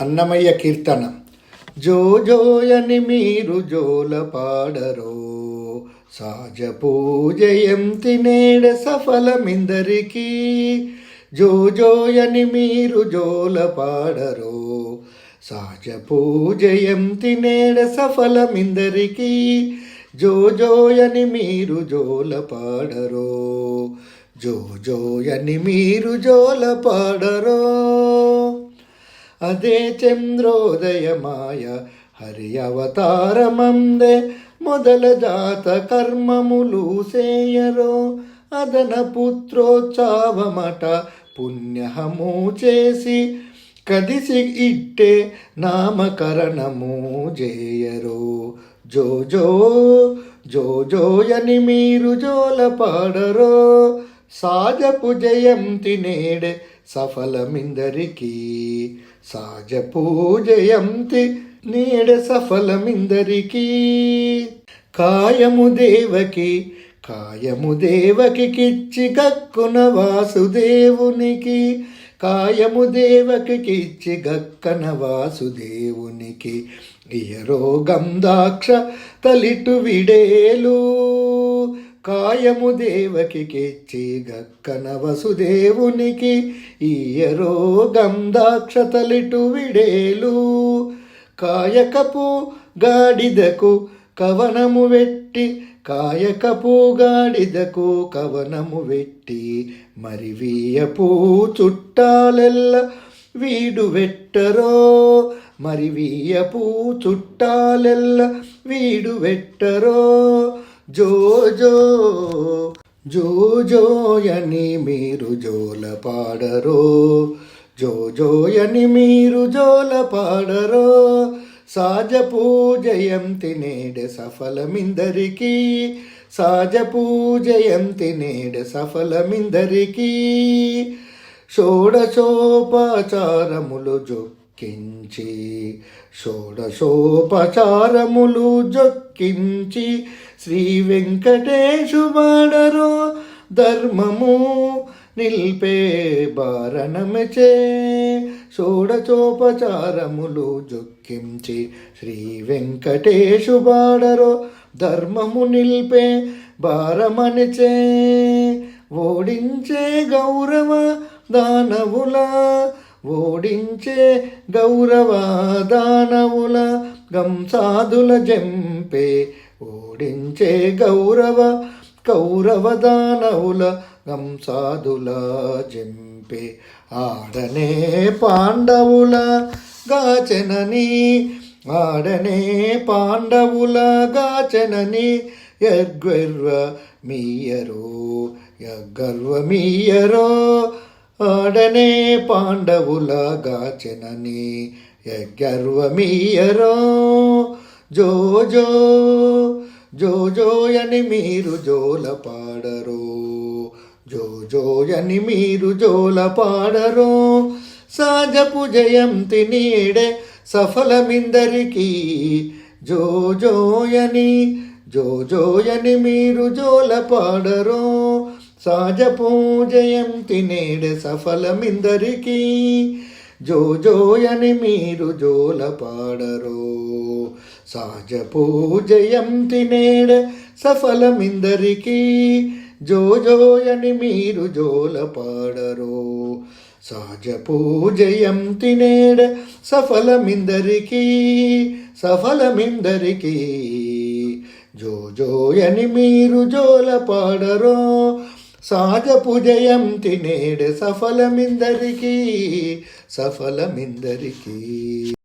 అన్నమయ్య కీర్తన. జో జోయని మీరు జోల పాడరో సహజ పూజయంతి నేడ సఫలమిందరికీ. జో జోయని మీరు జోల పాడరో సహజ పూజయంతి నేడ సఫలమిందరికీ. జో జోయని మీరు జోల పాడరో జో జోయని మీరు జోల పాడరో. అదే చంద్రోదయమాయ హరి అవతారమందే మొదల జాత కర్మములు సేయరో అదన పుత్రోత్సవమట పుణ్యహము చేసి కదిసి ఇట్టే నామకరణము జేయరో జో జో జో జోయని మీరు జోల పాడరో సాజపు జయంతి నేడే సఫలమిందరికీ సాజపు పూజయంతి నీడ సఫలమిందరికీ. కాయము దేవకి కాయము దేవకి కిచ్చి గక్కున వాసుదేవునికి. కాయము దేవకి కిచ్చి గక్కన వాసుదేవునికి. ఇయరో గంధాక్ష తలిటు విడేలు. కాయము దేవకి కెచ్చి గక్కన వసుదేవునికి ఈయరో గంధాక్షతలిటు విడేలు. కాయకపు గాడిదకు కవనము వెట్టి కాయకపు గాడిదకు కవనము వెట్టి మరి వీయపు చుట్టాలెల్ల వీడు వెట్టరో. మరి వీయపు చుట్టాలెల్ల వీడు వెట్టరో. జో జో జో జోయని మీరు జోల పాడరో జో జోయని మీరు జోల పాడరో సాజ పూజయంతి నేడ సఫలమిందరికీ సాజ పూజయంతి నేడ సఫలమిందరికి షోడశోపచారములు జొక్కించి షోడశోపచారములు జొక్కించి శ్రీ వెంకటేశువాడరో ధర్మము నిల్పే బారణమచే షోడచోపచారములు జొక్కించి శ్రీ వెంకటేశు బాడరో ధర్మము నిల్పే భారమనిచే ఓడించే గౌరవ దానవుల ఓడించే గౌరవ దానవుల గంసాదుల జంపే ఓడించే గౌరవ కౌరవ దానవుల గంసాదుల జంపే. ఆడనే పాండవుల గాచనని ఆడనే పాండవుల గాచనని యగ్గర్వ మీయరో యగర్వ మీయరో ఆడనే పాండవుల గాచనని యగ్గర్వ జో జో జో జోయని మీరు జోల పాడరో. జో జోయని మీరు జోల పాడరో. సాజపు జయంతి నీడే సఫలమిందరికీ. జో జోయని జో జోయని మీరు జోల పాడరో. సహజ పూజయంతి నేడే సఫలమిందరికీ. జో జోయని మీరు జోల పాడరు. సహజ పూజయంతి నేడ సఫలమిందరికీ. జో జోయని మీరు జోల పాడరు. సహజ పూజయంతి నేడ సఫలమిందరికీ. సఫలమిందరికీ. జో జోయని మీరు జోల పాడరో. సహజ పూజయంతి నేడ సఫలమిందరికీ సఫలమిందరికీ.